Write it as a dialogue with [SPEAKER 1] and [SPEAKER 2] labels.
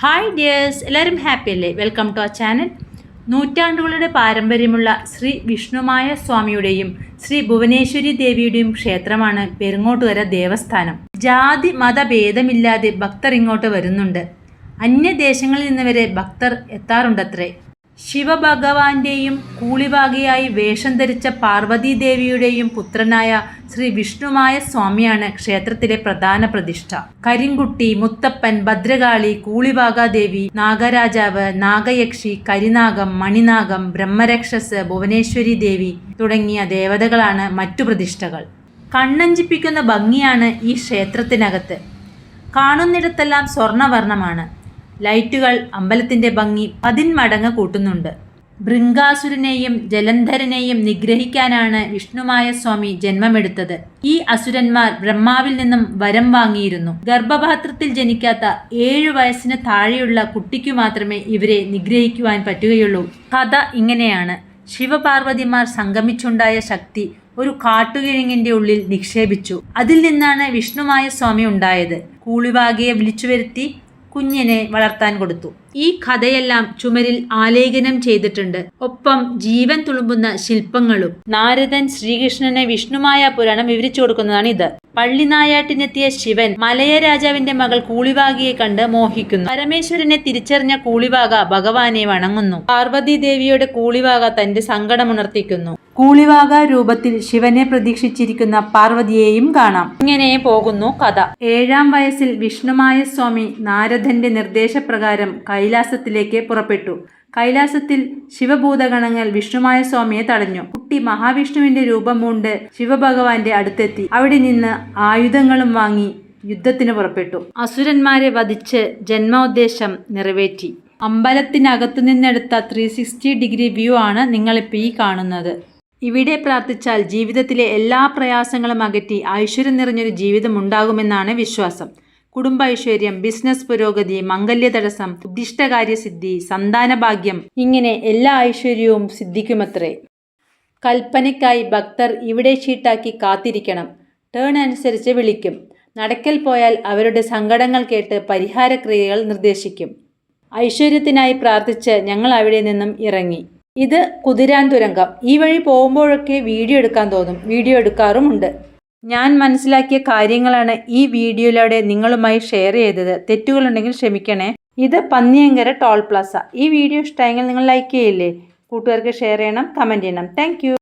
[SPEAKER 1] Hi dears എല്ലാവരും happy അല്ലേ? Welcome to our channel നൂറ്റാണ്ടുകളുടെ പാരമ്പര്യമുള്ള ശ്രീ വിഷ്ണുമായ സ്വാമിയുടെയും ശ്രീ ഭുവനേശ്വരി ദേവിയുടെയും ക്ഷേത്രമാണ് പെരുങ്ങോട്ടുകര ദേവസ്ഥാനം. ജാതി മതഭേദമില്ലാതെ ഭക്തർ ഇങ്ങോട്ട് വരുന്നുണ്ട്. അന്യദേശങ്ങളിൽ നിന്ന് വരെ ഭക്തർ എത്താറുണ്ടത്രേ. ശിവഭഗവാന്റെയും കൂളിവാകയായി വേഷം ധരിച്ച പാർവതീദേവിയുടെയും പുത്രനായ ശ്രീ വിഷ്ണുമായ സ്വാമിയാണ് ക്ഷേത്രത്തിലെ പ്രധാന പ്രതിഷ്ഠ. കരിങ്കുട്ടി മുത്തപ്പൻ ഭദ്രകാളി കൂളിവാകാദേവി നാഗരാജാവ് നാഗയക്ഷി കരിനാഗം മണിനാഗം ബ്രഹ്മരക്ഷസ് ഭുവനേശ്വരി ദേവി തുടങ്ങിയ ദേവതകളാണ് മറ്റു പ്രതിഷ്ഠകൾ. കണ്ണഞ്ചിപ്പിക്കുന്ന ഭംഗിയാണ് ഈ ക്ഷേത്രത്തിനകത്ത്. കാണുന്നിടത്തെല്ലാം സ്വർണവർണമാണ്. ലൈറ്റുകൾ അമ്പലത്തിന്റെ ഭംഗി പതിന്മടങ്ങ് കൂട്ടുന്നുണ്ട്. ഭൃംഗാസുരനെയും ജലന്ധരനെയും നിഗ്രഹിക്കാനാണ് വിഷ്ണുമായ സ്വാമി ജന്മമെടുത്തത്. ഈ അസുരന്മാർ ബ്രഹ്മാവിൽ നിന്നും വരം വാങ്ങിയിരുന്നു. ഗർഭപാത്രത്തിൽ ജനിക്കാത്ത ഏഴു വയസ്സിന് താഴെയുള്ള കുട്ടിക്കു മാത്രമേ ഇവരെ നിഗ്രഹിക്കുവാൻ പറ്റുകയുള്ളൂ. കഥ ഇങ്ങനെയാണ്. ശിവപാർവതിമാർ സംഗമിച്ചുണ്ടായ ശക്തി ഒരു കാട്ടുകിഴങ്ങിന്റെ ഉള്ളിൽ നിക്ഷേപിച്ചു. അതിൽ നിന്നാണ് വിഷ്ണുമായ സ്വാമി ഉണ്ടായത്. കൂളിവാകയെ വിളിച്ചു വരുത്തി കുഞ്ഞിനെ വളർത്താൻ കൊടുത്തു. ഈ കഥയെല്ലാം ചുമരിൽ ആലേഖനം ചെയ്തിട്ടുണ്ട്. ഒപ്പം ജീവൻ തുളുമ്പുന്ന ശില്പങ്ങളും നാരദൻ ശ്രീകൃഷ്ണനെ വിഷ്ണുമായ പുരാണം വിവരിച്ചു കൊടുക്കുന്നതാണ് ഇത്. പള്ളിനായാട്ടിനെത്തിയ ശിവൻ മലയ രാജാവിന്റെ മകൾ കൂളിവാകിയെ കണ്ട് മോഹിക്കുന്നു. പരമേശ്വരനെ തിരിച്ചറിഞ്ഞ കൂളിവാക ഭഗവാനെ വണങ്ങുന്നു. പാർവതി ദേവിയുടെ കൂളിവാക തന്റെ സങ്കടമുണർത്തിക്കുന്നു. കൂളിവാക രൂപത്തിൽ ശിവനെ പ്രതീക്ഷിച്ചിരിക്കുന്ന പാർവതിയെയും കാണാം. ഇങ്ങനെ പോകുന്നു കഥ. ഏഴാം വയസ്സിൽ വിഷ്ണുമായ സ്വാമി നാരദന്റെ നിർദ്ദേശപ്രകാരം കൈലാസത്തിലേക്ക് പുറപ്പെട്ടു. കൈലാസത്തിൽ ശിവഭൂതഗണങ്ങൾ വിഷ്ണുമായ സ്വാമിയെ തടഞ്ഞു. കുട്ടി മഹാവിഷ്ണുവിന്റെ രൂപം കൊണ്ട് ശിവഭഗവാന്റെ അടുത്തെത്തി. അവിടെ നിന്ന് ആയുധങ്ങളും വാങ്ങി യുദ്ധത്തിന് പുറപ്പെട്ടു. അസുരന്മാരെ വധിച്ച് ജന്മോദ്ദേശം നിറവേറ്റി. അമ്പലത്തിനകത്തു നിന്നെടുത്ത ത്രീ സിക്സ്റ്റി ഡിഗ്രി വ്യൂ ആണ് നിങ്ങളിപ്പോൾ ഈ കാണുന്നത്. ഇവിടെ പ്രാർത്ഥിച്ചാൽ ജീവിതത്തിലെ എല്ലാ പ്രയാസങ്ങളും അകറ്റി ഐശ്വര്യം നിറഞ്ഞൊരു ജീവിതം ഉണ്ടാകുമെന്നാണ് വിശ്വാസം. കുടുംബ ഐശ്വര്യം ബിസിനസ് പുരോഗതി മംഗല്യ തടസ്സം ഉദ്ദിഷ്ടകാര്യസിദ്ധി സന്താനഭാഗ്യം ഇങ്ങനെ എല്ലാ ഐശ്വര്യവും സിദ്ധിക്കുമത്രേ. കൽപ്പനയ്ക്കായി ഭക്തർ ഇവിടെ ഷീട്ടാക്കി കാത്തിരിക്കണം. ടേൺ അനുസരിച്ച് വിളിക്കും. നടക്കൽ പോയാൽ അവരുടെ സങ്കടങ്ങൾ കേട്ട് പരിഹാരക്രിയകൾ നിർദ്ദേശിക്കും. ഐശ്വര്യത്തിനായി പ്രാർത്ഥിച്ച് ഞങ്ങൾ അവിടെ നിന്നും ഇറങ്ങി. ഇത് കുതിരാൻ തുരങ്കം ഈ വഴി പോകുമ്പോഴൊക്കെ വീഡിയോ എടുക്കാൻ തോന്നും. വീഡിയോ എടുക്കാറുമുണ്ട്. ഞാൻ മനസ്സിലാക്കിയ കാര്യങ്ങളാണ് ഈ വീഡിയോയിലൂടെ നിങ്ങളുമായി ഷെയർ ചെയ്തത്. തെറ്റുകളുണ്ടെങ്കിൽ ക്ഷമിക്കണേ. ഇത് പന്നിയങ്കര ടോൾ പ്ലാസ. ഈ വീഡിയോ ഇഷ്ടമായെങ്കിൽ നിങ്ങൾ ലൈക്ക് ചെയ്യില്ലേ? കൂട്ടുകാർക്ക് ഷെയർ ചെയ്യണം കമന്റ് ചെയ്യണം. താങ്ക്